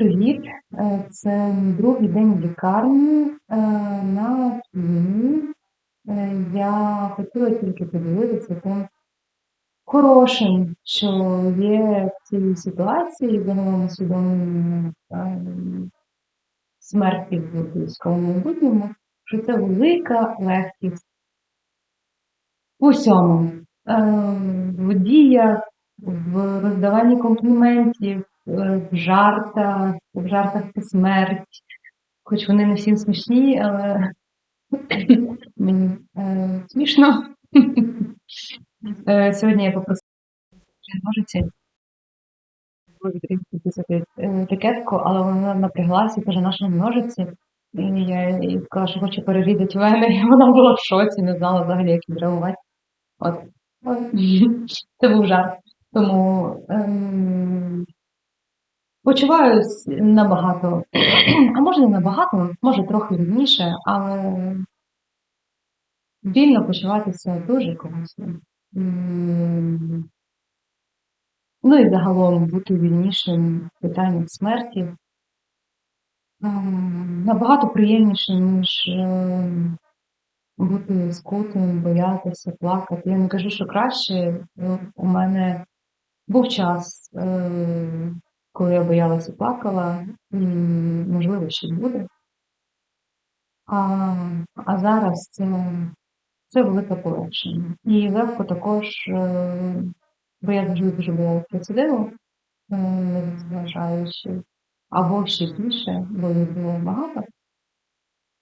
Привіт, Е, це другий день в лікарні е, на хімії. Е, Я хотіла тільки поділитися тим хорошим, що є в цій ситуації, усвідомленні е, смерті в близькому майбутньому, що це велика легкість усьому. Е, В діях, в роздаванні компліментів, в жартах, в жартах про смерть. Хоч вони не всім смішні, але мені е, смішно. Е, Сьогодні я попросила ножиці е, етикетку, але вона напряглася і каже, наші ножиці. І я їй сказала, що хочу перерізати вени, і вона була в шоці, не знала взагалі, як відреагувати. От. Це був жарт. Тому ем, почуваюсь набагато, а може не набагато, може трохи рівніше, але вільно почуватися дуже класно. Ну і загалом бути вільнішим в питаннях смерті. Набагато приємніше, ніж ем, бути скутим, боятися, плакати. Я не кажу, що краще. У мене був час, е, коли я боялася плакала, можливо, ще буде. А, а зараз це, це велике полегшення. І легко також, е, бо я завжди дуже боялася рецидиву, е, незважаючи, або ще більше, бо їх було багато.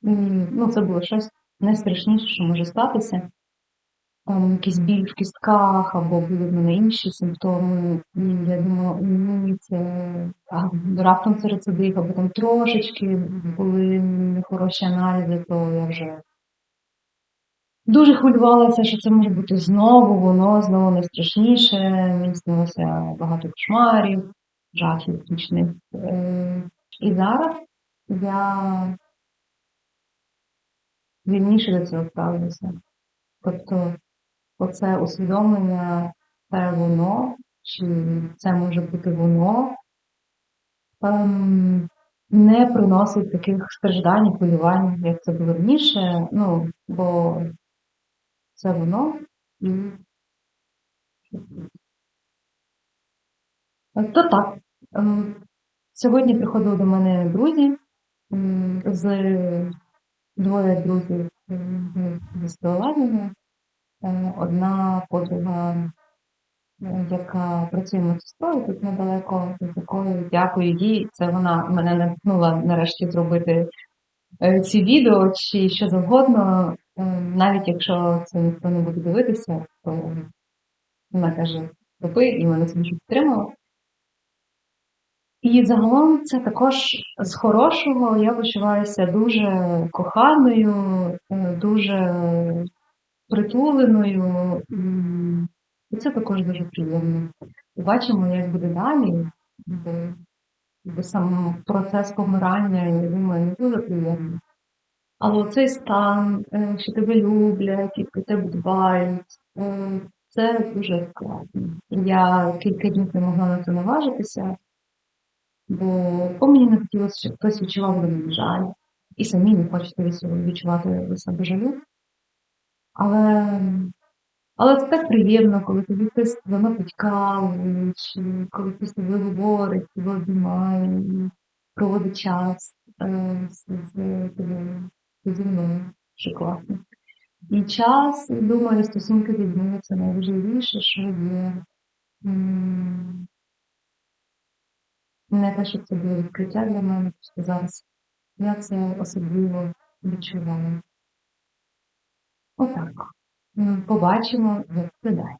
Ну, це було щось найстрашніше, що може статися. Там якийсь біль в кістках, або були в мене інші симптоми. Я думала, ні, це а, раптом це рецидив, або там трошечки були нехороші аналізи, то я вже дуже хвилювалася, що це може бути знову, воно знову найстрашніше. Мені снилося багато кошмарів, жахів нічних. Е, І зараз я вільніше до цього ставлюся. Тобто оце усвідомлення, це воно, чи це може бути воно, ем, не приносить таких страждань хвилювань, як це було раніше. Ну, бо це воно і то так. Ем, Сьогодні приходили до мене друзі з двоє друзів зі Словенії. Е, Одна подруга, е, яка працює медсестрою тут недалеко, з якою дякую їй. Це вона мене натхнула нарешті зробити е, ці відео чи що завгодно. Навіть якщо це ніхто не буде дивитися, то вона каже, роби, і мене це дуже підтримала. І загалом це також з хорошого я почуваюся дуже коханою, дуже притуленою, і це також дуже приємно. Бачимо, як буде далі, бо, бо сам процес помирання, я думаю, дуже приємний. Але цей стан, е, що тебе люблять і про тебе дбають, е, це дуже складно. Я кілька днів не могла на це наважитися, бо по мені не хотілося, щоб хтось відчував мене жаль, і самі не хочете відчувати себе жалю. Але, але це так приємно, коли тобі хтось заносить каву, чи коли хтось тобі говорить, тебе обіймає, проводить час е, з, з, тобою, зі мною, що класно. І час, думаю, стосунки людьми це найважливіше, що є. Не те, щоб це було відкриття для мене, просто зараз я це особливо відчуваю. Отак. Побачимо, як далі.